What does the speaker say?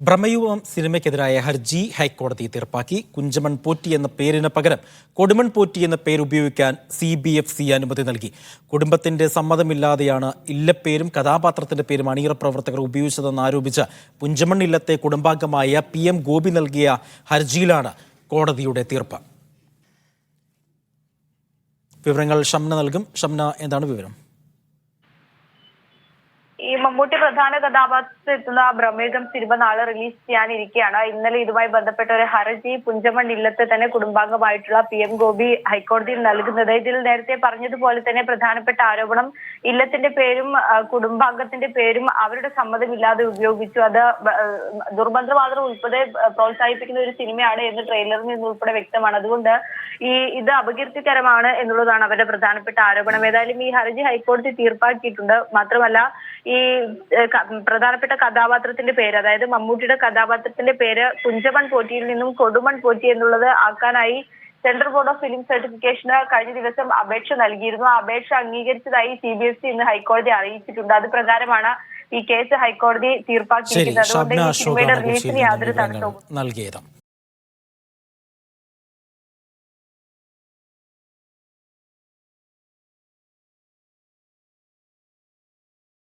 ബ്രഹ്മയുവം സിനിമയ്ക്കെതിരായ ഹർജി ഹൈക്കോടതി തീർപ്പാക്കി. കുഞ്ചമൺ പോറ്റി എന്ന പേരിന് പകരം കൊടുമൺ പോറ്റി എന്ന പേര് ഉപയോഗിക്കാൻ സി ബി എഫ് സി അനുമതി നൽകി. കുടുംബത്തിന്റെ സമ്മതമില്ലാതെയാണ് ഇല്ലപ്പേരും കഥാപാത്രത്തിന്റെ പേരും അണിയറ പ്രവർത്തകർ ഉപയോഗിച്ചതെന്ന് ആരോപിച്ച് പുഞ്ചമൺ ഇല്ലത്തെ കുടുംബാംഗമായ പി എം ഗോപി നൽകിയ ഹർജിയിലാണ് കോടതിയുടെ തീർപ്പ്. വിവരങ്ങൾ ഷംന നൽകും. ഷംന എന്താണ് വിവരം? ഈ മമ്മൂട്ടി പ്രധാന കഥാപാത്രത്തിൽ എത്തുന്ന ബ്രഹ്മയുഗം സിനിമ നാളെ റിലീസ് ചെയ്യാനിരിക്കുകയാണ്. ഇന്നലെ ഇതുമായി ബന്ധപ്പെട്ട ഒരു ഹർജി പുഞ്ചമൺ ഇല്ലത്തെ തന്നെ കുടുംബാംഗമായിട്ടുള്ള പി എം ഗോപി ഹൈക്കോടതിയിൽ നൽകുന്നത്. ഇതിൽ നേരത്തെ പറഞ്ഞതുപോലെ തന്നെ പ്രധാനപ്പെട്ട ആരോപണം ഇല്ലത്തിന്റെ പേരും കുടുംബാംഗത്തിന്റെ പേരും അവരുടെ സമ്മതമില്ലാതെ ഉപയോഗിച്ചു. അത് ദുർബന്ധമാതൃ ഉൾപ്പെടെ പ്രോത്സാഹിപ്പിക്കുന്ന ഒരു സിനിമയാണ് എന്ന് ട്രെയിലറിൽ നിന്ന് ഉൾപ്പെടെ വ്യക്തമാണ്. അതുകൊണ്ട് ഈ ഇത് അപകീർത്തികരമാണ് എന്നുള്ളതാണ് അവരുടെ പ്രധാനപ്പെട്ട ആരോപണം. ഏതായാലും ഈ ഹർജി ഹൈക്കോടതി തീർപ്പാക്കിയിട്ടുണ്ട്. മാത്രമല്ല ഈ പ്രധാനപ്പെട്ട കഥാപാത്രത്തിന്റെ പേര് അതായത് മമ്മൂട്ടിയുടെ കഥാപാത്രത്തിന്റെ പേര് കുഞ്ചമൺ പോറ്റിയിൽ നിന്നും കൊടുമൺ പോറ്റി എന്നുള്ളത് ആക്കാനായി സെൻട്രൽ ബോർഡ് ഓഫ് ഫിലിം സർട്ടിഫിക്കേഷന് കഴിഞ്ഞ ദിവസം അപേക്ഷ നൽകിയിരുന്നു. ആ അപേക്ഷ അംഗീകരിച്ചതായി സി ബി എസ് ഇ ഇന്ന് ഹൈക്കോടതി അറിയിച്ചിട്ടുണ്ട്. അത് പ്രകാരമാണ് ഈ കേസ് ഹൈക്കോടതി തീർപ്പാക്കിയിരിക്കുന്നത്. അതുകൊണ്ട് ഈ സിനിമയുടെ റിലീസിന് യാതൊരു തടസ്സവും നൽകിയത്.